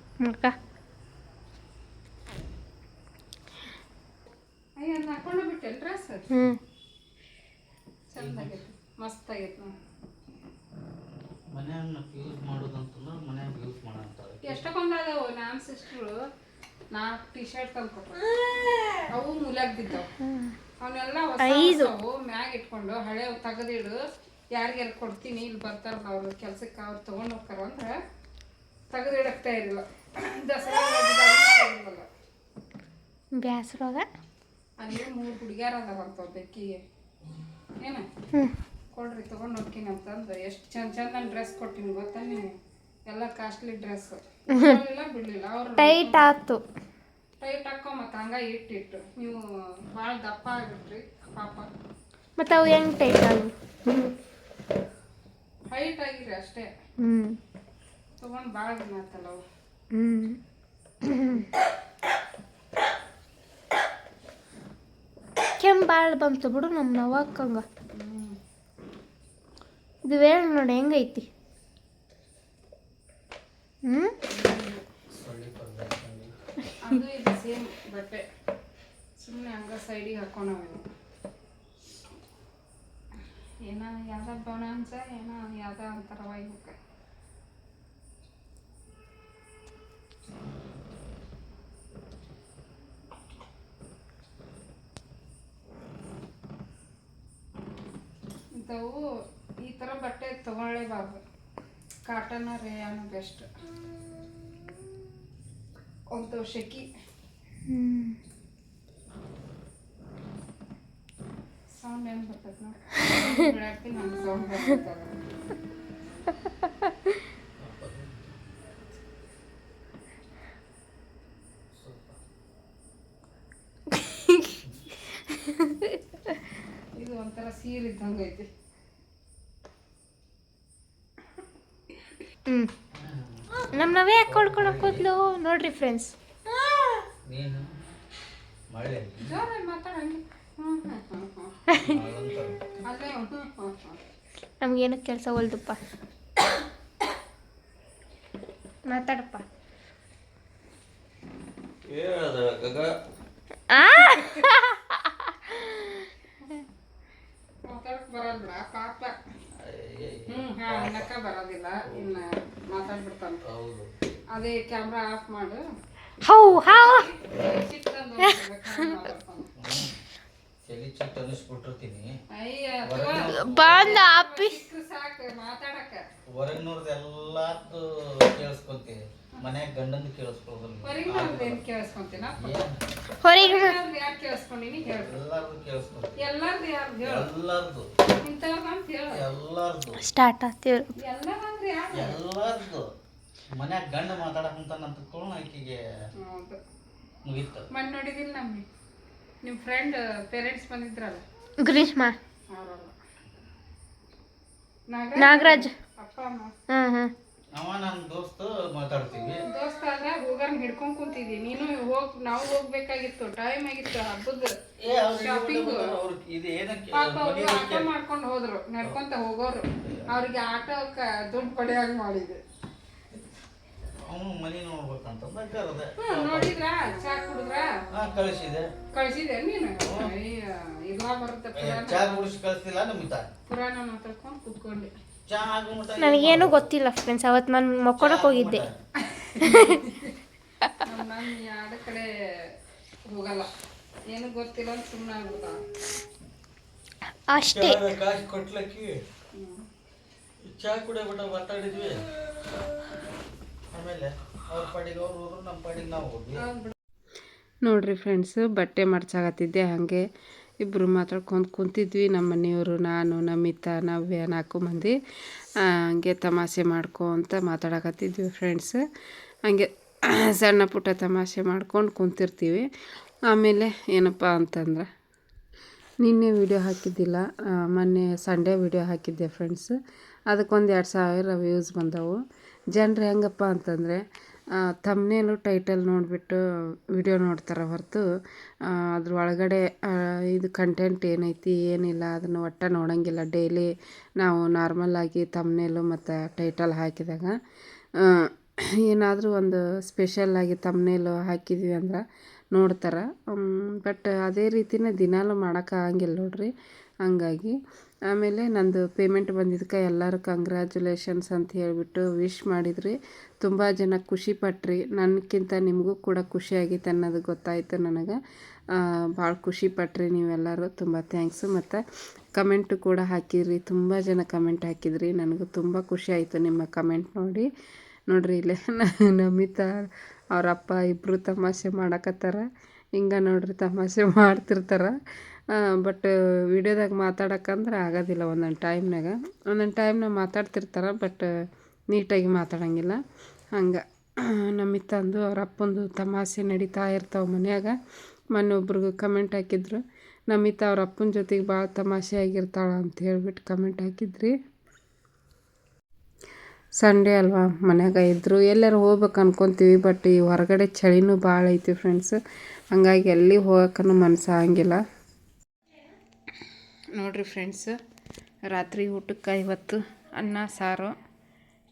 ಅಯ್ಯ ಹಾಕೊಂಡು ಬಿಟ್ಟೆನ್ ಡ್ರೆಸ್ ಹ್ಞೂ ಚಂದ ಆಗೈತಿ ಮಸ್ತ್ ಆಗೈತ್ ನೋಡಿ. ಮನ್ಯಾಗ ಯೂಸ್ ಮಾಡೋದಂತಂದ್ರೆ ಮನ್ಯಾಗ ಯೂಸ್ ಮಾಡಂತಾರೆ. ಎಷ್ಟು ಅದಾವು ನಮ್ಮ ಸಿಸ್ಟ್ರು ನಾಲ್ಕು ಟಿ ಶರ್ಟ್ ತಂದು ಕೊಟ್ಟರು ಅವು ಮುಲಾಗ್ ಬಿದ್ದವು ಅವನ್ನೆಲ್ಲ ಹೊಸ ಮ್ಯಾಗ ಇಟ್ಕೊಂಡು ಹಳೆ ತೆಗೆದಿಡು ಯಾರಿಗಾರ ಕೊಡ್ತೀನಿ ಇಲ್ಲಿ ಬರ್ತಾರ ಅವ್ರು ಕೆಲ್ಸಕ್ಕೆ ಅವ್ರು ತೊಗೊಂಡು ಹೋಗ್ತಾರ ಅಂದ್ರೆ ತೆಗೆದಿಡಕ್ತಾ ಇರಲಿಲ್ಲ. ದಸರಾ ಬ್ಯಾಸ್ರಾಗ ಅಲ್ಲಿ ಮೂರು ಹುಡುಗ್ಯಾರ ಅದಾವಂತ ಬೆಕ್ಕಿಗೆ. ಏನ? ಹ್ಞೂ ಕೊಡ್ರಿ ತಗೊಂಡು ಹೋಗ್ತೀನಿ ಅಂತಂದು ಎಷ್ಟು ಚಂದ ಚಂದ ಡ್ರೆಸ್ ಕೊಟ್ಟಿನಿ ಗೊತ್ತಾ ನೀವು ಎಲ್ಲ ಕಾಸ್ಟ್ಲಿ ಡ್ರೆಸ್ ಇಲ್ಲ ಬಿಡಲಿಲ್ಲ. ಅವ್ರು ಟೈಟ್ ಆತು ಟೈಟ್ ಹಾಕೋ ಮತ್ತೆ ಹಂಗ ಇಟ್ಟಿಟ್ಟು. ನೀವು ಭಾಳ ದಪ್ಪ ಆಗಿಬಿಟ್ರಿ ಪಾಪ. ಮತ್ತೆ ಅವು ಹೆಂಗ್ ಟೈಟ್ ಆಗಿ ಹೈಟ್ ಆಗಿರಿ ಅಷ್ಟೇ. ಹ್ಞೂ ತೊಗೊಂಡು ಭಾಳ ದಿನ ಆಯ್ತಲ್ಲ ಅವು. ಕೆಮ್ಮು ಭಾಳ ಬಂತು ಬಿಡು ನಮ್ಮ ನವಕ್ಕಂಗ ಇದು ವೇಳೆ ನೋಡಿ, ಹೆಂಗೈತಿ? ಹ್ಞೂ ಸೇಮ್ ಬಟ್ಟೆ. ಸುಮ್ಮನೆ ಹಂಗ ಸೈಡಿಗೆ ಹಾಕೊಂಡವೇನು. ಏನೋ ಯಾವ್ದ ಬಣಾನ್ಸ ಏನೋ ಯಾವ್ದ ಅಂತಾರವ ಇವಕ್ಕೆ ಇಂಥವು ಥರ ಬಟ್ಟೆ ತೊಗೊಳ್ಳೇಬಾರ್ದು ಕಾಟನ್ ರೇಯಾನು ಬೆಸ್ಟ್ ಒಂದು ಶೆಕಿ. ಸೌಂಡ್ ಏನು ಬರ್ತೈತೆ ನೋಡಿ. ಬೆಳಗ್ತೀನಿ ಸೌಂಡ್ ಬರ್ತೈತೆ ಇದು ಒಂಥರ ಸೀರೆ ಇದ್ದಂಗೆ ಐತಿ ಹ್ಞೂ ನಮ್ಮ ನಾವೇ ಯಾಕೆ ಕೊಡ್ಕೊಳಕ್ ಕೂದ್ಲು ನೋಡ್ರಿ ಫ್ರೆಂಡ್ಸ್ ನಮಗೇನು ಕೆಲಸ ಹೊಲ್ದಪ್ಪ ಮಾತಾಡಪ್ಪ. ಆ? ಮಾತಾಡಕ್ ಬರಲ್ಲ ಪಾಪ ಹ್ಞೂ ಹಾ ಅನ್ನಕ್ಕ ಬರೋದಿಲ್ಲ ಇನ್ನು ಮಾತಾಡ್ಬಿಡ್ತಾನೆ. ಹೌದು. ಅದೇ ಕ್ಯಾಮ್ರಾ ಆಫ್ ಮಾಡು. ಹೌ ಹೌ. ಬಂದ ಅಪ್ಪಿ. ಸಿಕ್ಕ್ರೆ ಸಾಕು ಮಾತಾಡಕ ಹೊರಗಿನವ್ರದ್ದು ಎಲ್ಲಾರ್ದು ಕೇಳಿಸ್ಕೊಂತೀನಿ. ಮನ್ಯಾಗ ಗಂಡಂದು ಕೇಳಿಸ್ಕೊಳ್ಳೋದಿಲ್ಲ ಕೇಳಿಸ್ಕೊಂತೀನ? ಹೊರಗೆ ಯಾರು ಕೇಳಿಸ್ಕೊಂಡಿನಿ ಹೇಳು. ಎಲ್ಲಾರ್ದು ಕೇಳಿಸ್ಕೊಂತೀನಿ ಎಲ್ಲಾರ್ದು ಯಾರು ಹೇಳು. ಎಲ್ಲಾರ್ದು. ಇಂಥವ್ರದ್ದು ಅಂತ ಹೇಳು. ಎಲ್ಲಾರ್ದು. ಸ್ಟಾರ್ಟ್ ಆಗ್ತೀವಿ ಎಲ್ಲರಂದ್ರೆ ಯಾರು ಎಲ್ಲಾರ್ದು. ಮನ್ಯಾಗ ಗಂಡ ಮಾತಾಡಕಂತಾನಂತ ತಿಳ್ಕೊಂಡು ಆಕಿಗೆ ಹೌದು. ಮುಗೀತು. ಮಣ್ಣು ನೋಡಿದಿಲ್ಲ ನಮ್ಮಿ. ನಿಮ್ಮ ಫ್ರೆಂಡ್ ಪೇರೆಂಟ್ಸ್ ಬಂದಿದ್ರಲ್ಲ? ಗ್ರೀಷ್ಮ. ನಾಗರಾಜ್ ಅಪ್ಪ ಅಮ್ಮ. ಹ್ಞೂ ಹ್ಞೂ ಅವ ನನ್ನ ದೋಸ್ತ ಮಾತಾಡ್ತೀವಿ. ದೋಸ್ತ ಆದ್ರೆ ಹೋಗಾರ ಹಿಡ್ಕೊಂಡ್ ಕುಂತಿದ್ವಿ. ನೀನು ಹೋಗ್ ನಾವು ಹೋಗ್ಬೇಕಾಗಿತ್ತು ಟೈಮ್ ಆಗಿತ್ತು ಹಬ್ಬದ ಏ Shopping. ಅವ್ರು ಇದು ಏನಕ್ಕೆ ಪಾಪ ಅವ್ರು ಆಟೋ ಮಾಡ್ಕೊಂಡು ಹೋದ್ರು ನಡ್ಕೊಂತ ಹೋಗೋರು. ಅವ್ರಿಗೆ ಆಟ ದುಡ್ಡು ಪಡೆಯಾಗ ಮಾಡಿದೆ ಅವನು ಮನೆ ನೋಡ್ಬೇಕಂತ ಕರೆದೆ ನೋಡಿದ್ರ? ಚಾ ಕುಡಿದ್ರ? ಕಳಿಸಿದೆ ಕಳ್ಸಿದೆ ನೀನು? ಅಯ್ಯ ಇದ್ರಾ ಬರುತ್ತೆ ಚಾ ಕುಡಿಸಿ ಕಳಿಸ್ತಿಲ್ಲ ನಮಿತ ಪುರಾಣ ಮಾತಾಡ್ಕೊಂಡು ಕುತ್ಕೊಂಡೆ. ನನಗೇನು ಗೊತ್ತಿಲ್ಲ ಫ್ರೆಂಡ್ಸ್ ಅವತ್ತು ನಾನು ಮಕ್ಕೊಳಕ್ಕೆ ಹೋಗಿದ್ದೆ. ಯಾವ ಕಡೆ ಹೋಗಲ್ಲ. ಏನು ಗೊತ್ತಿಲ್ಲ ಸುಮ್ಮನೆ ಆಗ್ಬಿಡ್ತಾವ ಅಷ್ಟೇ. ಕಾಸು ಕೊಟ್ಲಕ್ಕಿ? ಚಹಾ ಕುಡಿಯೋಬಿಟ್ಟು ಮಾತಾಡಿದ್ವಿ. ಆಮೇಲೆ ಅವ್ರ ಪಾಡಿಗೆ ಅವ್ರು ಹೋದ್ರು ನಮ್ಮ ಪಾಡಿಗೆ ನಾವು ಹೋದ್ವಿ. ನೋಡ್ರಿ ಫ್ರೆಂಡ್ಸು ಬಟ್ಟೆ ಮರ್ಚಾಗತ್ತಿದ್ದೆ ಹಾಗೆ. ಇಬ್ಬರು ಮಾತಾಡ್ಕೊಂಡು ಕುಂತಿದ್ವಿ. ನಮ್ಮ ಮನೆಯವರು, ನಾನು, ನಮಿತಾ ನವ್ಯ ನಾಲ್ಕು ಮಂದಿ. ಹಂಗೆ ತಮಾಷೆ ಮಾಡ್ಕೊಂತ ಮಾತಾಡಕತ್ತಿದ್ವಿ ಫ್ರೆಂಡ್ಸ್ ಹಂಗೆ ಸಣ್ಣ ಪುಟ್ಟ ತಮಾಷೆ ಮಾಡ್ಕೊಂಡು ಕುಂತಿರ್ತೀವಿ. ಆಮೇಲೆ ಏನಪ್ಪ ಅಂತಂದ್ರೆ, ನಿನ್ನೆ ವಿಡಿಯೋ ಹಾಕಿದ್ದಿಲ್ಲ. ಮೊನ್ನೆ ಸಂಡೇ ವಿಡಿಯೋ ಹಾಕಿದ್ದೆ ಫ್ರೆಂಡ್ಸ್ ಅದಕ್ಕೊಂದು ಎರಡು ಸಾವಿರ ವ್ಯೂಸ್ ಬಂದವು. ಜನರು ಹೆಂಗಪ್ಪ ಅಂತಂದರೆ ತಮ್ಮನೇಲು ಟೈಟಲ್ ನೋಡಿಬಿಟ್ಟು ವಿಡಿಯೋ ನೋಡ್ತಾರೆ ಹೊರತು ಅದ್ರ ಒಳಗಡೆ ಇದು ಕಂಟೆಂಟ್ ಏನೈತಿ, ಏನಿಲ್ಲ, ಅದನ್ನು ಒಟ್ಟು ನೋಡೋಂಗಿಲ್ಲ. ಡೈಲಿ ನಾವು ನಾರ್ಮಲಾಗಿ ತಮ್ನೇಲು ಮತ್ತು ಟೈಟಲ್ ಹಾಕಿದಾಗ ಏನಾದರೂ ಒಂದು ಸ್ಪೆಷಲ್ಲಾಗಿ ತಮ್ನೇಲು ಹಾಕಿದ್ವಿ ಅಂದ್ರೆ ನೋಡ್ತಾರೆ. ಬಟ್ ಅದೇ ರೀತಿನೇ ದಿನಾಲೂ ಮಾಡೋಕ್ಕಾಗಂಗಿಲ್ಲ ನೋಡಿರಿ. ಹಂಗಾಗಿ ಆಮೇಲೆ ನಂದು ಪೇಮೆಂಟ್ ಬಂದಿದ್ದಕ್ಕೆ ಎಲ್ಲರೂ ಕಂಗ್ರ್ಯಾಚುಲೇಷನ್ಸ್ ಅಂತ ಹೇಳಿಬಿಟ್ಟು ವಿಶ್ ಮಾಡಿದ್ರಿ. ತುಂಬ ಜನ ಖುಷಿ ಪಟ್ರಿ. ನನಗಿಂತ ನಿಮಗೂ ಕೂಡ ಖುಷಿಯಾಗಿತ್ತು ಅನ್ನೋದು ಗೊತ್ತಾಯಿತು ನನಗೆ. ಭಾಳ ಖುಷಿ ಪಟ್ರಿ ನೀವೆಲ್ಲರೂ. ತುಂಬ ಥ್ಯಾಂಕ್ಸು ಮತ್ತು ಕಮೆಂಟು ಕೂಡ ಹಾಕಿದ್ರಿ. ತುಂಬ ಜನ ಕಮೆಂಟ್ ಹಾಕಿದ್ರಿ. ನನಗೂ ತುಂಬ ಖುಷಿ ಆಯಿತು ನಿಮ್ಮ ಕಮೆಂಟ್ ನೋಡಿ. ನೋಡ್ರಿ ಇಲ್ಲೇ ನಮಿತಾ ಅವರಪ್ಪ ಇಬ್ಬರು ತಮಾಷೆ ಮಾಡಕತ್ತಾರ. ಹಿಂಗೆ ನೋಡ್ರಿ ತಮಾಷೆ ಮಾಡ್ತಿರ್ತಾರೆ. ಬಟ್ ವಿಡಿಯೋದಾಗ ಮಾತಾಡಕ್ಕಂದ್ರೆ ಆಗೋದಿಲ್ಲ ಒಂದೊಂದು ಟೈಮ್ನಾಗ ಒಂದೊಂದು ಟೈಮ್ನಾಗ ಮಾತಾಡ್ತಿರ್ತಾರೆ ಬಟ್ ನೀಟಾಗಿ ಮಾತಾಡೋಂಗಿಲ್ಲ. ಹಂಗೆ ನಮ್ಮಿತ್ತಂದು ಅವ್ರ ಅಪ್ಪಂದು ತಮಾಷೆ ನಡೀತಾ ಇರ್ತಾವೆ ಮನ್ಯಾಗ. ಮೊನ್ನೆ ಒಬ್ರಿಗೂ ಕಮೆಂಟ್ ಹಾಕಿದ್ರು ನಮಿತಾ ಅವ್ರ ಅಪ್ಪನ ಜೊತೆಗೆ ಭಾಳ ತಮಾಷೆ ಆಗಿರ್ತಾಳ ಅಂತ ಹೇಳ್ಬಿಟ್ಟು ಕಮೆಂಟ್ ಹಾಕಿದ್ರಿ. ಸಂಡೇ ಅಲ್ವಾ ಮನ್ಯಾಗ ಇದ್ದರು ಎಲ್ಲರೂ ಹೋಗ್ಬೇಕು ಅನ್ಕೊತೀವಿ ಬಟ್ ಈ ಹೊರಗಡೆ ಚಳಿನೂ ಭಾಳ ಐತಿ ಫ್ರೆಂಡ್ಸ್ ಹಂಗಾಗಿ ಎಲ್ಲಿ ಹೋಗೋಕ್ಕೂ ಮನಸ್ಸು ಆಗಂಗಿಲ್ಲ. ನೋಡಿರಿ ಫ್ರೆಂಡ್ಸ್ ರಾತ್ರಿ ಊಟಕ್ಕೆ ಇವತ್ತು ಅನ್ನ, ಸಾರು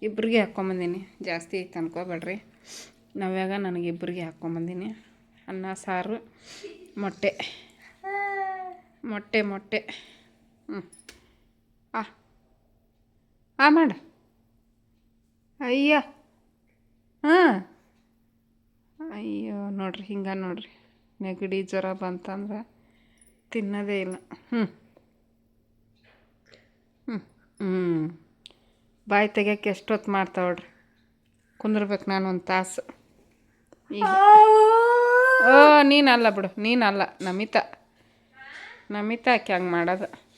ಇಬ್ಬರಿಗೆ ಹಾಕ್ಕೊಂಬಂದೀನಿ ಜಾಸ್ತಿ ಐತೆ ಅನ್ಕೋಬೇಡ್ರಿ ನಾವ್ಯಾಗ ನನಗೆ ಇಬ್ಬರಿಗೆ ಹಾಕ್ಕೊಂಬಂದೀನಿ ಅನ್ನ, ಸಾರು, ಮೊಟ್ಟೆ. ಮೊಟ್ಟೆ ಮೊಟ್ಟೆ. ಹ್ಞೂ ಆ. ಆ ಮಾಡು. ಅಯ್ಯ. ಹಾಂ. ಅಯ್ಯೋ, ನೋಡ್ರಿ ಹಿಂಗೆ ನೋಡ್ರಿ. ನೆಗಡಿ ಜ್ವರ ಬಂತಂದ್ರೆ ತಿನ್ನೋದೇ ಇಲ್ಲ. ಹ್ಞೂ ಹ್ಞೂ ಬಾಯಿ ತೆಗಿಯೋಕೆ ಎಷ್ಟೊತ್ತು ಮಾಡ್ತಾವಳ್ರಿ ಕುಂದ್ರಬೇಕು ನಾನು ಒಂದು ತಾಸು. ಈಗ. ಓ, ನೀನಲ್ಲ ಬಿಡು, ನೀನಲ್ಲ, ನಮಿತಾ. ನಮಿತಾ ಆಕೆ ಹಂಗೆ ಮಾಡೋದು.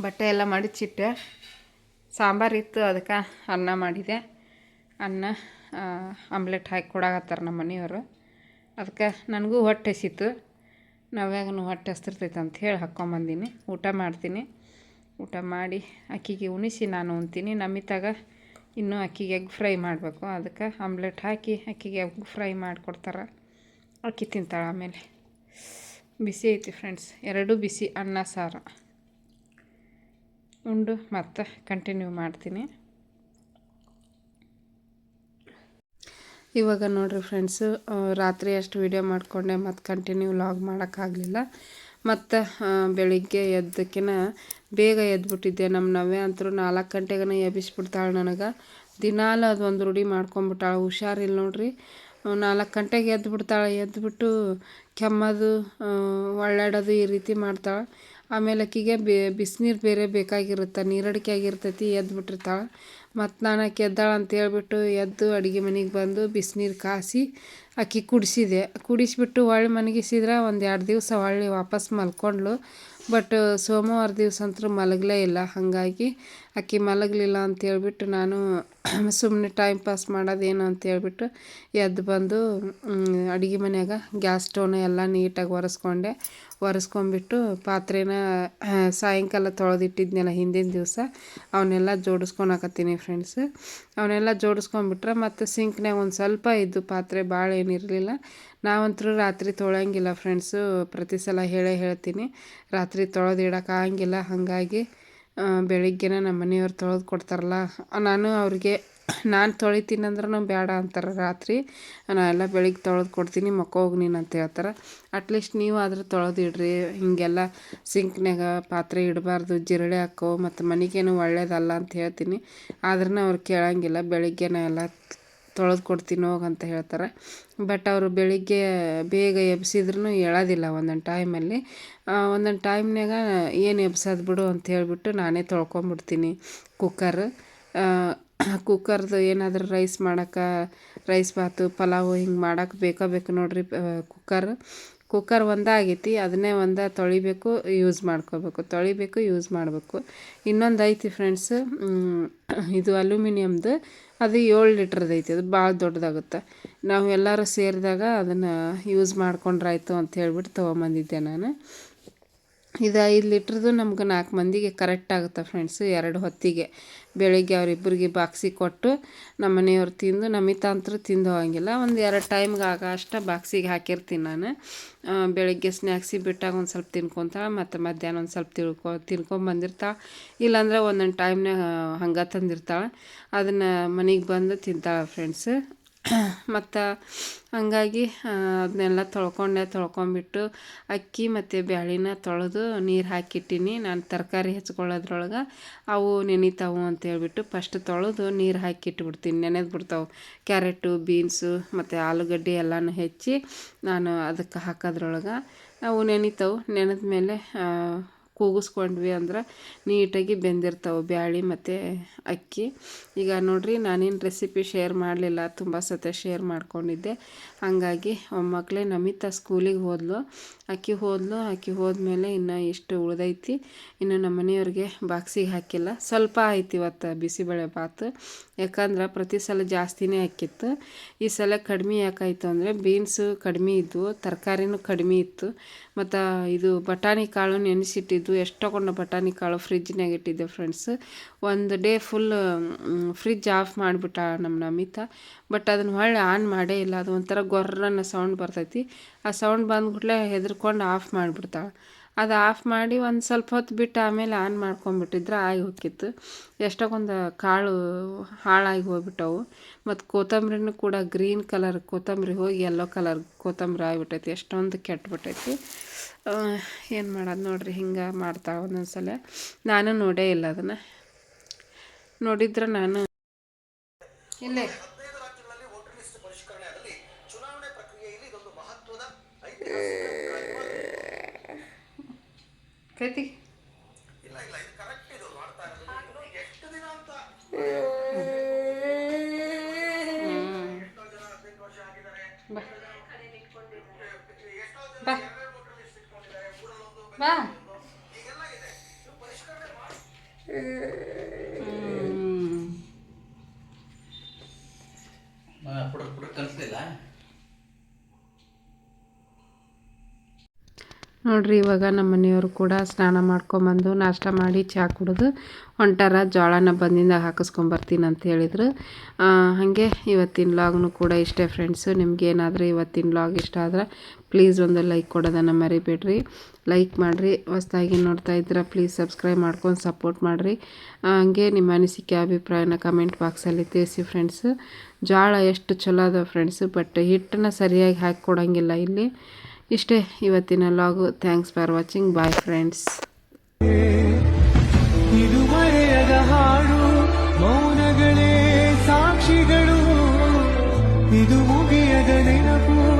ಬಟ್ಟೆ ಎಲ್ಲ ಮಡಚಿಟ್ಟೆ. ಸಾಂಬಾರು ಇತ್ತು, ಅದಕ್ಕೆ ಅನ್ನ ಮಾಡಿದೆ. ಅನ್ನ ಆಮ್ಲೆಟ್ ಹಾಕಿ ಕೊಡಾಕತ್ತಾರ ನಮ್ಮ ಮನೆಯವರು. ಅದಕ್ಕೆ ನನಗೂ ಹೊಟ್ಟೆ ಸಿತ್ತು ನಾವ್ಯಾಗನು ಹೊಟ್ಟೆ ಹಸ್ತಿರ್ತೈತೆ ಅಂತ ಹೇಳಿ ಹಾಕ್ಕೊಂಬಂದೀನಿ ಊಟ ಮಾಡ್ತೀನಿ. ಊಟ ಮಾಡಿ ಅಕ್ಕಿಗೆ ಉಣಿಸಿ ನಾನು ಉಣ್ತೀನಿ. ನಮಿತಾಗ ಇನ್ನೂ ಅಕ್ಕಿಗೆ ಎಗ್ ಫ್ರೈ ಮಾಡಬೇಕು. ಅದಕ್ಕೆ ಆಮ್ಲೆಟ್ ಹಾಕಿ ಅಕ್ಕಿಗೆ ಎಗ್ ಫ್ರೈ ಮಾಡಿಕೊಡ್ತಾರೆ. ಅಕ್ಕಿ ತಿಂತಾಳೆ ಆಮೇಲೆ. ಬಿಸಿ ಐತಿ ಫ್ರೆಂಡ್ಸ್ ಎರಡೂ ಬಿಸಿ ಅನ್ನ ಸಾರು. ಉಂಡು ಮತ್ತೆ ಕಂಟಿನ್ಯೂ ಮಾಡ್ತೀನಿ. ಇವಾಗ ನೋಡಿರಿ ಫ್ರೆಂಡ್ಸು ರಾತ್ರಿ ಅಷ್ಟು ವೀಡಿಯೋ ಮಾಡಿಕೊಂಡೆ ಮತ್ತು ಕಂಟಿನ್ಯೂ ಲಾಗ್ ಮಾಡೋಕ್ಕಾಗಲಿಲ್ಲ ಮತ್ತು ಬೆಳಿಗ್ಗೆ ಎದ್ದಕ್ಕಿನ ಬೇಗ ಎದ್ದುಬಿಟ್ಟಿದ್ದೆ ನಮ್ಮ ನವ್ಯ ಅಂತರೂ ನಾಲ್ಕು ಗಂಟೆಗನ ಎಬ್ಬಿಸ್ಬಿಡ್ತಾಳೆ ನನಗೆ. ದಿನಾಲು ಅದೊಂದು ರೂಢಿ ಮಾಡ್ಕೊಂಬಿಟ್ಟಾಳೆ, ಹುಷಾರಿಲ್ಲ ನೋಡ್ರಿ. ನಾಲ್ಕು ಗಂಟೆಗೆ ಎದ್ದು ಬಿಡ್ತಾಳೆ ಎದ್ದುಬಿಟ್ಟು ಕೆಮ್ಮೋದು ಒಳ್ಳಾಡೋದು ಈ ರೀತಿ ಮಾಡ್ತಾಳೆ. ಆಮೇಲೆ ಆಕಿಗೆ ಬಿಸಿನೀರು ಬೇರೆ ಬೇಕಾಗಿರುತ್ತೆ, ನೀರಡಿಕೆ ಆಗಿರ್ತೈತಿ ಎದ್ದು ಬಿಟ್ಟಿರ್ತಾಳೆ ಮತ್ತು ನಾನು ಎದ್ದಾಳ ಅಂತ ಎದ್ದು ಅಡುಗೆ ಮನೆಗೆ ಬಂದು ಬಿಸಿನೀರು ಕಾಸಿ ಅಕ್ಕಿ ಕುಡಿಸಿದೆ. ಕುಡಿಸಿಬಿಟ್ಟು ಹೊಳ್ಳಿ ಮನಗಿಸಿದ್ರೆ ಒಂದು ಎರಡು ದಿವಸ ಹೊಳ್ಳಿ ವಾಪಸ್ ಮಲ್ಕೊಂಡ್ಳು. ಬಟ್ ಸೋಮವಾರ ದಿವಸ ಅಂತೂ ಮಲಗಲೇ ಇಲ್ಲ. ಹಾಗಾಗಿ ಆಕಿ ಮಲಗಲಿಲ್ಲ ಅಂತ ಹೇಳ್ಬಿಟ್ಟು ನಾನು ಸುಮ್ಮನೆ ಟೈಮ್ ಪಾಸ್ ಮಾಡೋದೇನು ಅಂತ ಹೇಳ್ಬಿಟ್ಟು ಎದ್ದು ಬಂದು ಅಡುಗೆ ಮನೆಯಾಗ ಗ್ಯಾಸ್ ಸ್ಟವ್ನ ಎಲ್ಲ ನೀಟಾಗಿ ಒರೆಸ್ಕೊಂಡೆ. ಒರೆಸ್ಕೊಂಬಿಟ್ಟು ಪಾತ್ರೆನ ಸಾಯಂಕಾಲ ತೊಳೆದಿಟ್ಟಿದ್ನಲ್ಲ ಹಿಂದಿನ ದಿವಸ, ಅವನ್ನೆಲ್ಲ ಜೋಡಿಸ್ಕೊಳಕತ್ತೀನಿ ಫ್ರೆಂಡ್ಸ್ ಅವನ್ನೆಲ್ಲ ಜೋಡಿಸ್ಕೊಂಬಿಟ್ರೆ ಮತ್ತು ಸಿಂಕ್ನಾಗ ಒಂದು ಸ್ವಲ್ಪ ಇದ್ದು ಪಾತ್ರೆ ಭಾಳ ಏನಿರಲಿಲ್ಲ ನಾವಂತರೂ ರಾತ್ರಿ ತೊಳೆಯಂಗಿಲ್ಲ ಫ್ರೆಂಡ್ಸು ಪ್ರತಿ ಸಲ ಹೇಳೇ ಹೇಳ್ತೀನಿ. ರಾತ್ರಿ ತೊಳೆದಿಡೋಕ್ಕಾಗಂಗಿಲ್ಲ ಹಾಗಾಗಿ ಬೆಳಿಗ್ಗೆನೇ ನಮ್ಮ ಮನೆಯವ್ರು ತೊಳೆದು ಕೊಡ್ತಾರಲ್ಲ, ನಾನು ಅವ್ರಿಗೆ, ನಾನು ತೊಳಿತೀನಿ ಅಂದ್ರೂ ಬೇಡ ಅಂತಾರೆ ರಾತ್ರಿ. ನಾ ಎಲ್ಲ ಬೆಳಿಗ್ಗೆ ತೊಳೆದು ಕೊಡ್ತೀನಿ ಮಕ್ಕೋಗಿ ನೀನು ಅಂತ ಹೇಳ್ತಾರೆ. ಅಟ್ಲೀಸ್ಟ್ ನೀವು ಆದ್ರೆ ತೊಳೆದು ಇಡ್ರಿ, ಹೀಗೆಲ್ಲ ಸಿಂಕ್ನಾಗ ಪಾತ್ರೆ ಇಡಬಾರ್ದು, ಜಿರಳೆ ಹಾಕೋ, ಮತ್ತು ಮನೆಗೇನು ಒಳ್ಳೇದಲ್ಲ ಅಂತ ಹೇಳ್ತೀನಿ. ಆದ್ರೂ ಅವ್ರು ಕೇಳೋಂಗಿಲ್ಲ, ಬೆಳಿಗ್ಗೆನೇ ಎಲ್ಲ ತೊಳೆದು ಕೊಡ್ತೀನಿ ಹೋಗಿ ಅಂತ ಹೇಳ್ತಾರೆ. ಬಟ್ ಅವರು ಬೆಳಿಗ್ಗೆ ಬೇಗ ಎಬ್ಸಿದ್ರೂ ಹೇಳೋದಿಲ್ಲ ಒಂದೊಂದು ಟೈಮಲ್ಲಿ ಒಂದೊಂದು ಟೈಮ್ನಾಗ ಏನು ಎಬ್ಸೋದು ಬಿಡು ಅಂತ ಹೇಳಿಬಿಟ್ಟು ನಾನೇ ತೊಳ್ಕೊಂಬಿಡ್ತೀನಿ ಕುಕ್ಕರ್ ಕುಕ್ಕರ್ದು ಏನಾದರೂ ರೈಸ್ ಮಾಡೋಕೆ ರೈಸ್ ಬಾತು, ಪಲಾವು ಹಿಂಗೆ ಮಾಡೋಕೆ ಬೇಕೇ ಬೇಕು ನೋಡಿರಿ ಕುಕ್ಕರ್ ಕುಕ್ಕರ್ ಒಂದು ಆಗೈತಿ ಅದನ್ನೇ ಒಂದು ತೊಳಿಬೇಕು ಯೂಸ್ ಮಾಡ್ಕೋಬೇಕು. ತೊಳಿಬೇಕು ಯೂಸ್ ಮಾಡಬೇಕು. ಇನ್ನೊಂದು ಐತಿ ಫ್ರೆಂಡ್ಸ್ ಇದು ಅಲ್ಯೂಮಿನಿಯಮ್ದು, ಅದು ಏಳು ಲೀಟ್ರದ್ದು ಐತಿ, ಅದು ಭಾಳ ದೊಡ್ಡದಾಗುತ್ತೆ. ನಾವು ಎಲ್ಲರೂ ಸೇರಿದಾಗ ಅದನ್ನು ಯೂಸ್ ಮಾಡ್ಕೊಂಡ್ರಾಯ್ತು ಅಂತ ಹೇಳ್ಬಿಟ್ಟು ತೊಗೊಂಬಂದಿದ್ದೆ ನಾನು. ಇದು ಐದು ಲೀಟ್ರದ್ದು ನಮ್ಗೆ ನಾಲ್ಕು ಮಂದಿಗೆ ಕರೆಕ್ಟ್ ಆಗುತ್ತೆ ಫ್ರೆಂಡ್ಸು ಎರಡು ಹೊತ್ತಿಗೆ. ಬೆಳಿಗ್ಗೆ ಅವರಿಬ್ಬರಿಗೆ ಬಾಕ್ಸಿ ಕೊಟ್ಟು ನಮ್ಮ ಮನೆಯವ್ರು ತಿಂದು ನಮಿತ ಅಂತೂ ತಿಂದು ಹೋಗಂಗಿಲ್ಲ. ಒಂದು ಎರಡು ಟೈಮ್ಗೆ ಆಗ ಅಷ್ಟು ಬಾಕ್ಸಿಗೆ ಹಾಕಿರ್ತೀನಿ ನಾನು. ಬೆಳಗ್ಗೆ ಸ್ನ್ಯಾಕ್ಸಿ ಬಿಟ್ಟಾಗ ಒಂದು ಸ್ವಲ್ಪ ತಿನ್ಕೊತಾಳೆ, ಮತ್ತು ಮಧ್ಯಾಹ್ನ ಒಂದು ಸ್ವಲ್ಪ ತಿಳ್ಕೊ ತಿನ್ಕೊಂಬಂದಿರ್ತಾಳೆ ಇಲ್ಲಾಂದ್ರೆ ಒಂದೊಂದು ಟೈಮ್ನಾಗ ಹಂಗೆ ತಂದಿರ್ತಾಳೆ. ಅದನ್ನು ಮನೆಗೆ ಬಂದು ತಿಂತಾಳೆ ಫ್ರೆಂಡ್ಸ್ ಮತ್ತು ಹಂಗಾಗಿ ಅದನ್ನೆಲ್ಲ ತೊಳ್ಕೊಂಡೆ ತೊಳ್ಕೊಂಬಿಟ್ಟು ಅಕ್ಕಿ ಮತ್ತು ಬ್ಯಾಳಿನ ತೊಳೆದು ನೀರು ಹಾಕಿಟ್ಟೀನಿ. ನಾನು ತರಕಾರಿ ಹೆಚ್ಕೊಳ್ಳೋದ್ರೊಳಗೆ ಅವು ನೆನಿತಾವು ಅಂತ ಹೇಳ್ಬಿಟ್ಟು ಫಸ್ಟ್ ತೊಳೆದು ನೀರು ಹಾಕಿಟ್ಬಿಡ್ತೀನಿ. ನೆನೆದು ಬಿಡ್ತಾವೆ ಕ್ಯಾರೆಟು, ಬೀನ್ಸು ಮತ್ತು ಆಲೂಗಡ್ಡೆ ಎಲ್ಲನೂ ಹೆಚ್ಚಿ ನಾನು ಅದಕ್ಕೆ ಹಾಕೋದ್ರೊಳಗೆ ಅವು ನೆನಿತಾವು. ನೆನೆದ ಮೇಲೆ ಕೂಗಿಸ್ಕೊಂಡ್ವಿ ಅಂದ್ರೆ ನೀಟಾಗಿ ಬೆಂದಿರ್ತಾವೆ ಬ್ಯಾಳಿ ಮತ್ತು ಅಕ್ಕಿ. ಈಗ ನೋಡಿರಿ, ನಾನೇನು ರೆಸಿಪಿ ಶೇರ್ ಮಾಡಲಿಲ್ಲ, ತುಂಬ ಸತೆ ಶೇರ್ ಮಾಡ್ಕೊಂಡಿದ್ದೆ. ಹಾಗಾಗಿ ಮೊಮ್ಮಕ್ಕಳೇ ನಮಿತಾ ಸ್ಕೂಲಿಗೆ ಹೋದ್ಲು. ಅಕ್ಕಿ ಹೋದ್ಲು ಅಕ್ಕಿ ಹೋದ್ಮೇಲೆ ಇನ್ನು ಇಷ್ಟು ಉಳ್ದೈತಿ, ಇನ್ನು ನಮ್ಮ ಮನೆಯವ್ರಿಗೆ ಬಾಕ್ಸಿಗೆ ಹಾಕಿಲ್ಲ. ಸ್ವಲ್ಪ ಆಯ್ತು ಇವತ್ತು ಬಿಸಿಬೇಳೆ ಭಾತು ಯಾಕಂದ್ರೆ ಪ್ರತಿ ಸಲ ಜಾಸ್ತಿನೇ ಹಾಕಿತ್ತು. ಈ ಸಲ ಕಡಿಮೆ ಯಾಕಾಯಿತು ಅಂದರೆ ಬೀನ್ಸು ಕಡಿಮೆ ಇದ್ವು, ತರಕಾರಿನೂ ಕಡಿಮೆ ಇತ್ತು. ಮತ್ತು ಇದು ಬಟಾಣಿ ಕಾಳು ನೆನೆಸಿಟ್ಟಿದ್ದು, ಎಷ್ಟು ತಗೊಂಡು ಬಟಾಣಿ ಕಾಳು ಫ್ರಿಜ್ನಾಗ ಇಟ್ಟಿದ್ದೆ ಫ್ರೆಂಡ್ಸ್ ಒಂದು ಡೇ ಫುಲ್ ಫ್ರಿಜ್ ಆಫ್ ಮಾಡಿಬಿಟ್ಟ ನಮ್ಮ ನಮಿತಾ. ಬಟ್ ಅದನ್ನು ಹೊಳ್ಳಿ ಆನ್ ಮಾಡೇ ಇಲ್ಲ. ಅದು ಒಂಥರ ಗೊರ್ರನ್ನ ಸೌಂಡ್ ಬರ್ತೈತಿ. ಆ ಸೌಂಡ್ ಬಂದ್ಬಿಟ್ಲೆ ಹೆದರ್ಕೊಂಡು ಆಫ್ ಮಾಡಿಬಿಡ್ತಾಳೆ. ಅದು ಆಫ್ ಮಾಡಿ ಒಂದು ಸ್ವಲ್ಪ ಹೊತ್ತು ಬಿಟ್ಟು ಆಮೇಲೆ ಆನ್ ಮಾಡ್ಕೊಂಬಿಟ್ಟಿದ್ರೆ ಆಗಿ ಹೋಗಿತ್ತು ಎಷ್ಟೊಂದು ಕಾಳು ಹಾಳಾಗಿ ಹೋಗ್ಬಿಟ್ಟವು. ಮತ್ತು ಕೊತ್ತಂಬ್ರಿನೂ ಕೂಡ ಗ್ರೀನ್ ಕಲರ್ ಕೊತ್ತಂಬರಿ ಹೋಗಿ ಯೆಲ್ಲೋ ಕಲರ್ ಕೊತ್ತಂಬರಿ ಆಗಿಬಿಟ್ಟೈತಿ. ಎಷ್ಟೊಂದು ಕೆಟ್ಟುಬಿಟ್ಟೈತಿ ಏನು ಮಾಡೋದು ನೋಡ್ರಿ ಹಿಂಗೆ ಮಾಡ್ತಾಳೆ ಒಂದೊಂದು ಸಲ ನಾನು ನೋಡೇ ಇಲ್ಲ ಅದನ್ನು. ನೋಡಿದ್ರೆ ನಾನು ಇಲ್ಲೇ. ಕೈತಿ ಬಾ. ನೋಡ್ರಿ, ಇವಾಗ ನಮ್ಮ ಮನೆಯವರು ಕೂಡ ಸ್ನಾನ ಮಾಡ್ಕೊಂಬಂದು ನಾಷ್ಟ ಮಾಡಿ ಚಹಾ ಕುಡಿದು ಹೊಂಟಾರ ಜೋಳನ ಬಂದಿಂದ ಹಾಕಿಸ್ಕೊಂಬರ್ತೀನಿ ಅಂತ ಹೇಳಿದ್ರು. ಹಾಗೆ ಇವತ್ತಿನ ಲಾಗ್ನು ಕೂಡ ಇಷ್ಟೇ ಫ್ರೆಂಡ್ಸು ನಿಮ್ಗೆ ಏನಾದರೂ ಇವತ್ತಿನ ಲಾಗ್ ಇಷ್ಟ ಆದ್ರೆ ಪ್ಲೀಸ್ ಒಂದು ಲೈಕ್ ಕೊಡೋದನ್ನು ಮರಿಬೇಡ್ರಿ. ಲೈಕ್ ಮಾಡಿರಿ. ಹೊಸ್ದಾಗಿ ನೋಡ್ತಾ ಇದ್ರೆ ಪ್ಲೀಸ್ ಸಬ್ಸ್ಕ್ರೈಬ್ ಮಾಡ್ಕೊಂಡು ಸಪೋರ್ಟ್ ಮಾಡಿರಿ. ಹಾಗೆ ನಿಮ್ಮ ಅನಿಸಿಕೆ, ಅಭಿಪ್ರಾಯನ ಕಮೆಂಟ್ ಬಾಕ್ಸಲ್ಲಿ ತಿಳಿಸಿ ಫ್ರೆಂಡ್ಸು ಜೋಳ ಎಷ್ಟು ಚಲೋ ಅದ ಫ್ರೆಂಡ್ಸು ಬಟ್ ಹಿಟ್ಟನ್ನ ಸರಿಯಾಗಿ ಹಾಕಿ ಕೊಡೋಂಗಿಲ್ಲ ಇಲ್ಲಿ. ಇಷ್ಟೇ ಇವತ್ತಿನ vlog. Thanks for watching bye friends ಇದುವರೆಯದ ಹಾಡು, ಮೌನಗಳೇ ಸಾಕ್ಷಿಗಳು. ಇದು ಮುಗಿಯದ ನೆನಪು.